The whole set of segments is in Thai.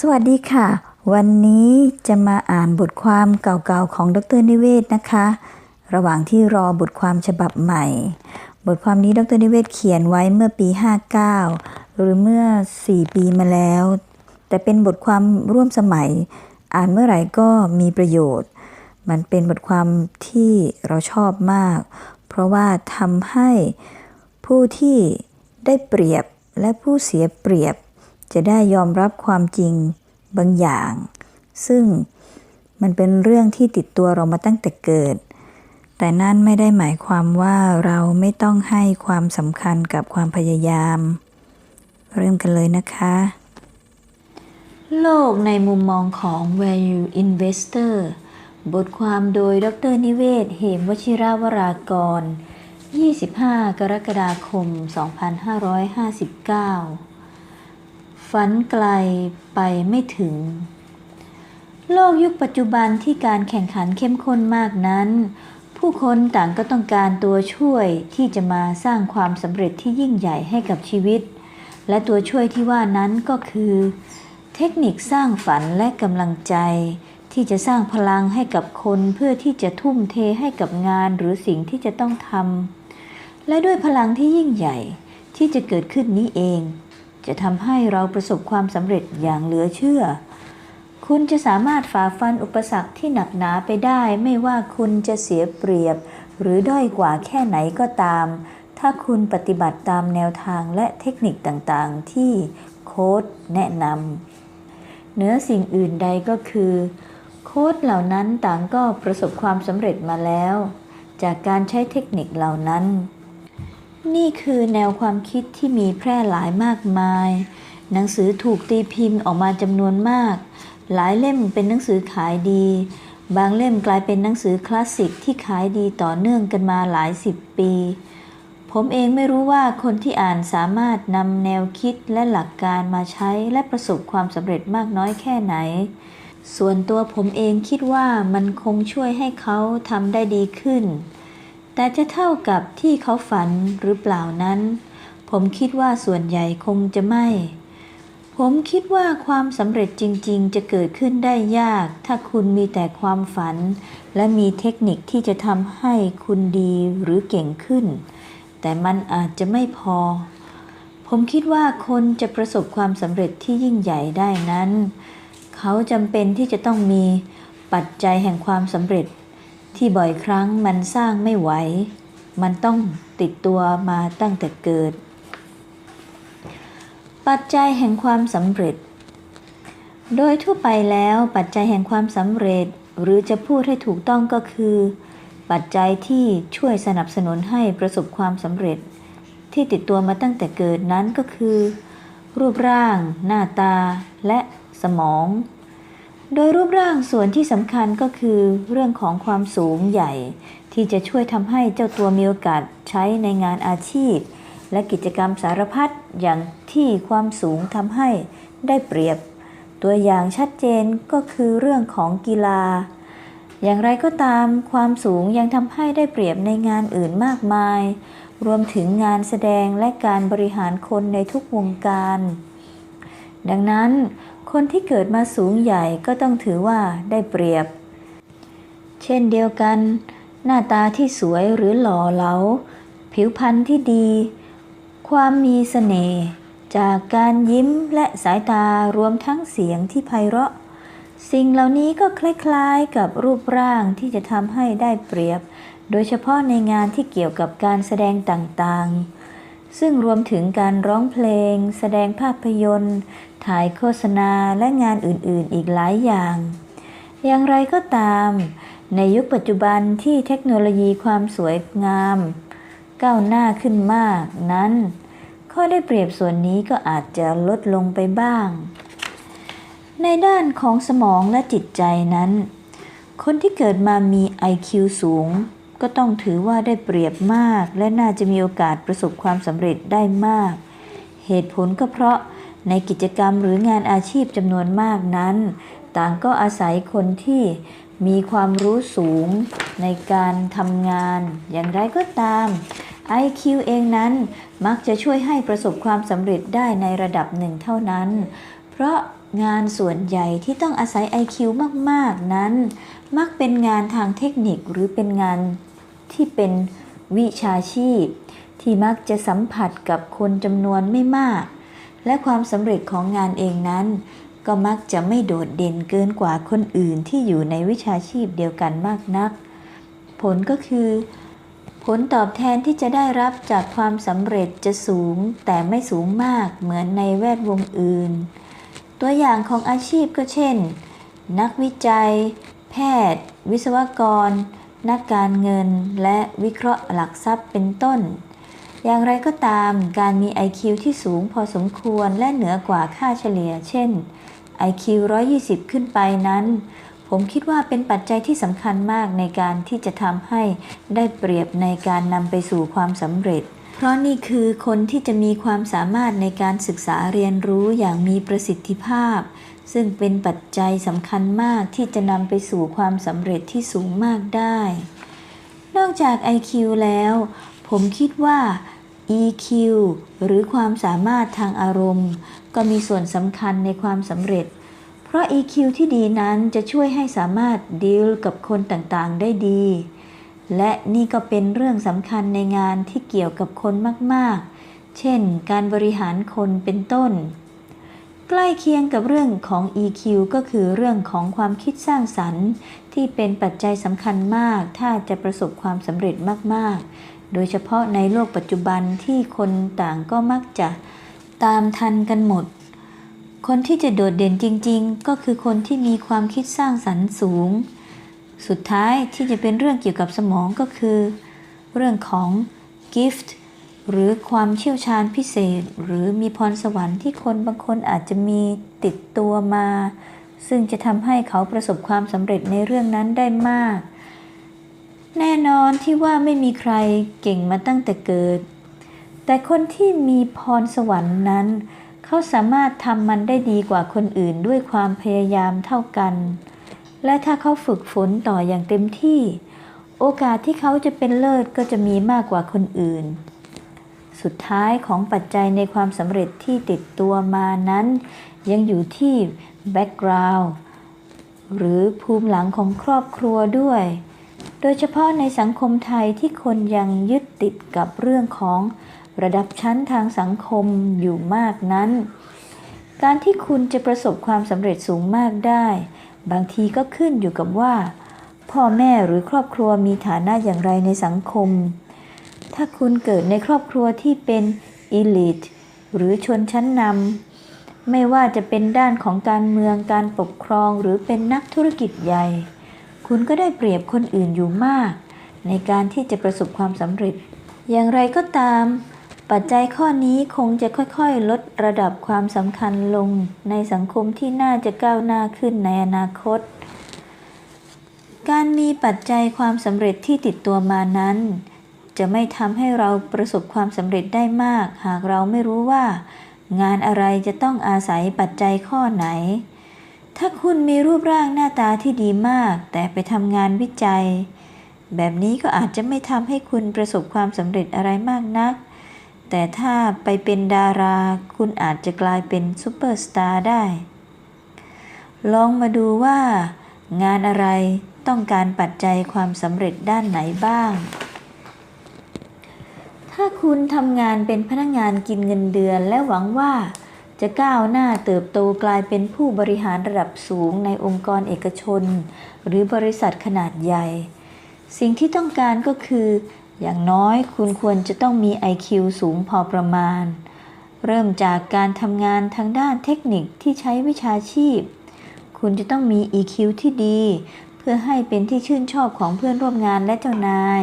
สวัสดีค่ะ วันนี้จะมาอ่านบทความเก่าๆของดรนิเวศนะคะ ระหว่างที่รอบทความฉบับใหม่ บทความนี้ดรนิเวศเขียนไว้เมื่อปี 59 หรือเมื่อ 4 ปีมาแล้ว แต่เป็นบทความร่วมสมัย อ่านเมื่อไหร่ก็มีประโยชน์ มันเป็นบทความที่เราชอบมาก เพราะว่าทำให้ผู้ที่ได้เปรียบและผู้เสียเปรียบ จะได้ยอมรับความจริงบางอย่าง ซึ่งมันเป็นเรื่องที่ติดตัวเรามาตั้งแต่เกิด แต่นั่นไม่ได้หมายความว่าเราไม่ต้องให้ความสำคัญกับความพยายาม เริ่มกันเลยนะคะ โลกในมุมมองของ Value Investor บทความโดยดรนิเวศ เหมวชิราวรากร 25 กรกฎาคม 2559 ฝันไกลไปไม่ถึง โลกยุคปัจจุบันที่การแข่งขันเข้มข้นมากนั้น ผู้คนต่างก็ต้องการตัวช่วยที่จะมาสร้างความสำเร็จที่ยิ่งใหญ่ให้กับชีวิต และตัวช่วยที่ว่านั้นก็คือ เทคนิคสร้างฝันและกำลังใจ ที่จะสร้างพลังให้กับคนเพื่อที่จะทุ่มเทให้กับงานหรือสิ่งที่จะต้องทำและด้วยพลังที่ยิ่งใหญ่ที่จะเกิดขึ้นนี้เอง จะทำให้เราประสบความสำเร็จอย่างเหลือเชื่อ คุณจะสามารถฝ่าฟันอุปสรรคที่หนักหนาไปได้ ไม่ว่าคุณจะเสียเปรียบ หรือด้อยกว่าแค่ไหนก็ตาม ถ้าคุณปฏิบัติตามแนวทางและเทคนิคต่างๆ ที่โค้ดแนะนำเหนือสิ่งอื่นใดก็คือ โค้ดเหล่านั้นต่างก็ประสบความสำเร็จมาแล้ว จากการใช้เทคนิคเหล่านั้น นี่คือแนวความคิดที่มีแพร่หลายมากมาย หนังสือถูกตีพิมพ์ออกมาจำนวนมาก หลายเล่มเป็นหนังสือขายดี บางเล่มกลายเป็นหนังสือคลาสสิกที่ขายดีต่อเนื่องกันมาหลายสิบปี ผมเองไม่รู้ว่าคนที่อ่านสามารถนำแนวคิดและหลักการมาใช้และประสบความสำเร็จมากน้อยแค่ไหน ส่วนตัวผมเองคิดว่ามันคงช่วยให้เขาทำได้ดีขึ้น แต่จะเท่ากับที่เขาฝันหรือเปล่านั้น ผมคิดว่าส่วนใหญ่คงจะไม่ ผมคิดว่าความสำเร็จจริง ๆ จะเกิดขึ้นได้ยาก ถ้าคุณมีแต่ความฝัน และมีเทคนิคที่จะทำให้คุณดีหรือเก่งขึ้น แต่มันอาจจะไม่พอ ผมคิดว่าคนจะประสบความสำเร็จที่ยิ่งใหญ่ได้นั้น เขาจำเป็นที่จะต้องมีปัจจัยแห่งความสำเร็จ ที่บ่อยครั้งมันสร้างไม่ไหว มันต้องติดตัวมาตั้งแต่เกิด ปัจจัยแห่งความสำเร็จ โดยทั่วไปแล้วปัจจัยแห่งความสำเร็จ หรือจะพูดให้ถูกต้องก็คือ ปัจจัยที่ช่วยสนับสนุนให้ประสบความสำเร็จ ที่ติดตัวมาตั้งแต่เกิดนั้นก็คือ รูปร่าง หน้าตา และสมอง โดยรูปร่างส่วนที่สำคัญก็คือเรื่องของความสูงใหญ่ ที่จะช่วยทำให้เจ้าตัวมีโอกาสใช้ในงานอาชีพ และกิจกรรมสารพัดอย่างที่ความสูงทำให้ได้เปรียบ ตัวอย่างชัดเจนก็คือเรื่องของกีฬา อย่างไรก็ตามความสูงยังทำให้ได้เปรียบในงานอื่นมากมาย รวมถึงงานแสดงและการบริหารคนในทุกวงการ ดังนั้น คนที่เกิดมาสูงใหญ่ก็ต้องถือว่าได้เปรียบ เช่นเดียวกัน หน้าตาที่สวยหรือหล่อเหลา ผิวพรรณที่ดี ความมีเสน่ห์จากการยิ้มและสายตารวมทั้งเสียงที่ไพเราะ สิ่งเหล่านี้ก็คล้ายๆกับรูปร่างที่จะทำให้ได้เปรียบ โดยเฉพาะในงานที่เกี่ยวกับการแสดงต่างๆ ซึ่งรวมถึงการร้องเพลง แสดงภาพยนตร์ ถ่ายโฆษณาและงานอื่นๆ อีกหลายอย่าง อย่างไรก็ตาม ในยุคปัจจุบันที่เทคโนโลยีความสวยงาม ก้าวหน้าขึ้นมากนั้น ข้อได้เปรียบส่วนนี้ก็อาจจะลดลงไปบ้าง ในด้านของสมองและจิตใจนั้น คนที่เกิดมามี IQ สูง ก็ต้องถือว่าได้เปรียบมาก และน่าจะมีโอกาสประสบความสำเร็จได้มาก เหตุผลก็เพราะในกิจกรรมหรืองานอาชีพจำนวนมากนั้น ต่างก็อาศัยคนที่มีความรู้สูงในการทำงาน อย่างไรก็ตาม IQ เองนั้นมักจะช่วยให้ประสบความสำเร็จได้ในระดับหนึ่งเท่านั้น เพราะ งานส่วนใหญ่ที่ต้องอาศัย IQ มาก ๆ นั้น มักเป็นงานทางเทคนิคหรือเป็นงานที่เป็นวิชาชีพ ที่มักจะสัมผัสกับคนจำนวนไม่มาก และความสำเร็จของงานเองนั้น ก็มักจะไม่โดดเด่นเกินกว่าคนอื่นที่อยู่ในวิชาชีพเดียวกันมากนัก ผลก็คือ ผลตอบแทนที่จะได้รับจากความสำเร็จจะสูงแต่ไม่สูงมากเหมือนในแวดวงอื่น ตัวอย่างของอาชีพก็เช่น นักวิจัย แพทย์ วิศวกร นักการเงิน และวิเคราะห์หลักทรัพย์เป็นต้น อย่างไรก็ตามการมี IQ ที่สูงพอสมควรและเหนือกว่าค่าเฉลี่ย เช่น IQ 120 ขึ้นไปนั้น ผมคิดว่าเป็นปัจจัยที่สำคัญมากในการที่จะทำให้ได้เปรียบในการนำไปสู่ความสำเร็จ เพราะนี่คือคนที่จะมีความสามารถในการศึกษาเรียนรู้อย่างมีประสิทธิภาพ ซึ่งเป็นปัจจัยสำคัญมากที่จะนำไปสู่ความสำเร็จที่สูงมากได้ นอกจาก IQ แล้ว ผมคิดว่า EQ หรือความสามารถทางอารมณ์ ก็มีส่วนสำคัญในความสำเร็จ เพราะ EQ ที่ดีนั้นจะช่วยให้สามารถดีลกับคนต่างๆ ได้ดี และนี่ก็เป็นเรื่องสำคัญในงานที่เกี่ยวกับคนมากๆ เช่น การบริหารคนเป็นต้น ใกล้เคียงกับเรื่องของ EQ ก็คือเรื่องของความคิดสร้างสรรค์ ที่เป็นปัจจัยสำคัญมาก ถ้าจะประสบความสำเร็จมากๆ โดยเฉพาะในโลกปัจจุบันที่คนต่างก็มักจะตามทันกันหมด คนที่จะโดดเด่นจริง ๆ ก็คือคนที่มีความคิดสร้างสรรค์สูง สุดท้ายที่จะเป็นเรื่องเกี่ยวกับสมองก็คือ เรื่องของ gift หรือความเชี่ยวชาญพิเศษ หรือมีพรสวรรค์ที่คนบางคนอาจจะมีติดตัวมา ซึ่งจะทำให้เขาประสบความสำเร็จในเรื่องนั้นได้มาก แน่นอนที่ว่าไม่มีใครเก่งมาตั้งแต่เกิด แต่คนที่มีพรสวรรค์นั้น เขาสามารถทำมันได้ดีกว่าคนอื่นด้วยความพยายามเท่ากัน และถ้าเขาฝึกฝนต่ออย่างเต็มที่ โอกาสที่เขาจะเป็นเลิศก็จะมีมากกว่าคนอื่น สุดท้ายของปัจจัยในความสำเร็จที่ติดตัวมานั้น ยังอยู่ที่แบ็กกราวด์หรือภูมิหลังของครอบครัวด้วย โดยเฉพาะในสังคมไทยที่คนยังยึดติดกับเรื่องของระดับชั้นทางสังคมอยู่มากนั้น การที่คุณจะประสบความสำเร็จสูงมากได้ บางทีก็ขึ้นอยู่กับว่า พ่อแม่หรือครอบครัวมีฐานะอย่างไรในสังคม ถ้าคุณเกิดในครอบครัวที่เป็น elite หรือชนชั้นนำไม่ว่าจะเป็นด้านของการเมืองการปกครองหรือเป็นนักธุรกิจใหญ่ คุณก็ได้เปรียบคนอื่นอยู่มาก ในการที่จะประสบความสำเร็จ อย่างไรก็ตาม ปัจจัยข้อนี้คงจะค่อยๆ ลดระดับความสำคัญลงในสังคมที่น่าจะก้าวหน้าขึ้นในอนาคต การมีปัจจัยความสำเร็จที่ติดตัวมานั้น จะไม่ทำให้เราประสบความสำเร็จได้มาก หากเราไม่รู้ว่า งานอะไรจะต้องอาศัยปัจจัยข้อไหน ถ้าคุณมีรูปร่างหน้าตาที่ดีมาก แต่ไปทำงานวิจัย แบบนี้ก็อาจจะไม่ทำให้คุณประสบความสำเร็จอะไรมากนัก แต่ถ้าไปเป็นดาราคุณอาจจะกลายเป็นซูเปอร์สตาร์ได้ ลองมาดูว่า งานอะไรต้องการปัจจัยความสำเร็จด้านไหนบ้าง ถ้าคุณทำงานเป็นพนักงานกินเงินเดือนและหวังว่า จะก้าวหน้าเติบโตกลายเป็นผู้บริหารระดับสูงในองค์กรเอกชน หรือบริษัทขนาดใหญ่ สิ่งที่ต้องการก็คือ อย่างน้อยคุณควรจะต้องมี IQ สูงพอประมาณ เริ่มจากการทำงานทางด้านเทคนิคที่ใช้วิชาชีพ คุณจะต้องมี EQ ที่ดี เพื่อให้เป็นที่ชื่นชอบของเพื่อนร่วมงานและเจ้านาย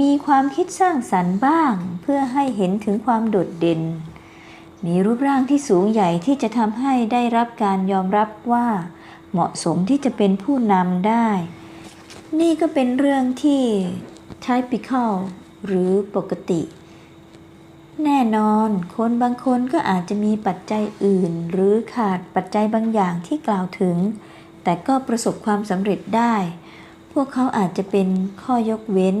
มีความคิดสร้างสรรค์บ้าง เพื่อให้เห็นถึงความโดดเด่น มีรูปร่างที่สูงใหญ่ที่จะทำให้ได้รับการยอมรับว่า เหมาะสมที่จะเป็นผู้นำได้ นี่ก็เป็นเรื่องที่ typical หรือปกติ แน่นอน คนบางคนก็อาจจะมีปัจจัยอื่น หรือขาดปัจจัยบางอย่างที่กล่าวถึง แต่ก็ประสบความสำเร็จได้ พวกเขาอาจจะเป็นข้อยกเว้น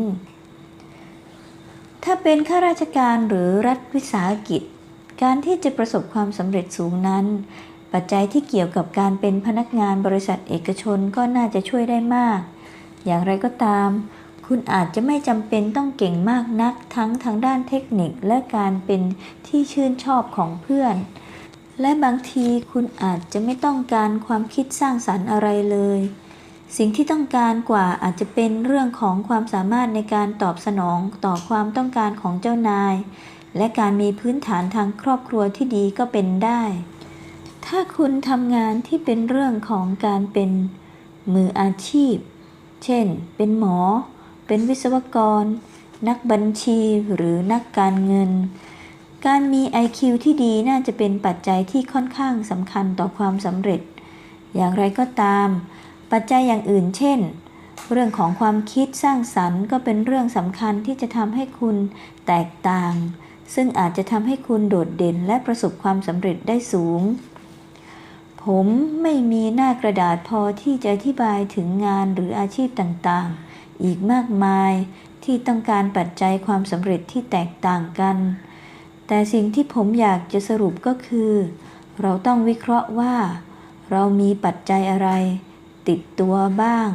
ถ้าเป็นข้าราชการหรือรัฐวิสาหกิจ การที่จะประสบความสำเร็จสูงนั้นปัจจัยที่เกี่ยวกับการเป็นพนักงานบริษัทเอกชนก็น่าจะช่วยได้มาก อย่างไรก็ตาม คุณอาจจะไม่จำเป็นต้องเก่งมากนักทั้งทางด้านเทคนิคและการเป็นที่ชื่นชอบของเพื่อน และบางทีคุณอาจจะไม่ต้องการความคิดสร้างสรรค์อะไรเลย สิ่งที่ต้องการกว่าอาจจะเป็นเรื่องของความสามารถในการตอบสนองต่อความต้องการของเจ้านาย และการมีพื้นฐานทางครอบครัวที่ดีก็เป็นได้ ถ้าคุณทำงานที่เป็นเรื่องของการเป็นมืออาชีพ เช่น เป็นหมอ เป็นวิศวกร นักบัญชีหรือนักการเงิน การมี IQ ที่ดีน่าจะเป็นปัจจัยที่ค่อนข้างสำคัญต่อความสำเร็จ อย่างไรก็ตาม ปัจจัยอย่างอื่นเช่น เรื่องของความคิดสร้างสรรค์ ก็เป็นเรื่องสำคัญที่จะทำให้คุณแตกต่าง ซึ่งอาจจะทำให้คุณโดดเด่นและประสบความสำเร็จได้สูง ผมไม่มีหน้ากระดาษพอที่จะอธิบายถึงงานหรืออาชีพต่างๆ อีกมากมายที่ต้องการปัจจัยความสำเร็จที่แตกต่างกัน แต่สิ่งที่ผมอยากจะสรุปก็คือ เราต้องวิเคราะห์ว่า เรามีปัจจัยอะไร ติดตัวบ้าง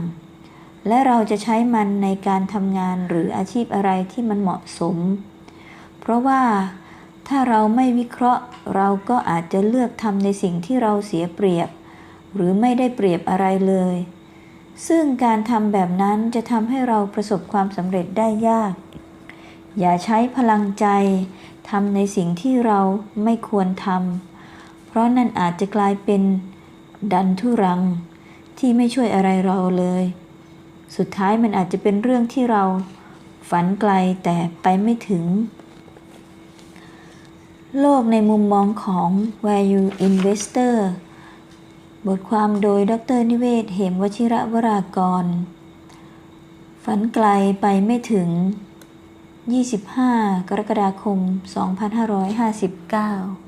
และเราจะใช้มันในการทำงานหรืออาชีพอะไรที่มันเหมาะสม เพราะว่า ถ้าเราไม่วิเคราะห์ เราก็อาจจะเลือกทำในสิ่งที่เราเสียเปรียบ หรือไม่ได้เปรียบอะไรเลย ซึ่งการทำแบบนั้นจะทำให้เราประสบความสำเร็จได้ยาก อย่าใช้พลังใจทำในสิ่งที่เราไม่ควรทำเพราะนั่นอาจจะกลายเป็นดันทุรัง ที่ไม่ช่วยอะไรเราเลย สุดท้ายมันอาจจะเป็นเรื่องที่เราฝันไกลแต่ไปไม่ถึง โลกในมุมมองของ Value Investor บทความโดยดรนิเวศ เหมวชิระวรากร ฝันไกลไปไม่ถึง 25 กรกฎาคม 2559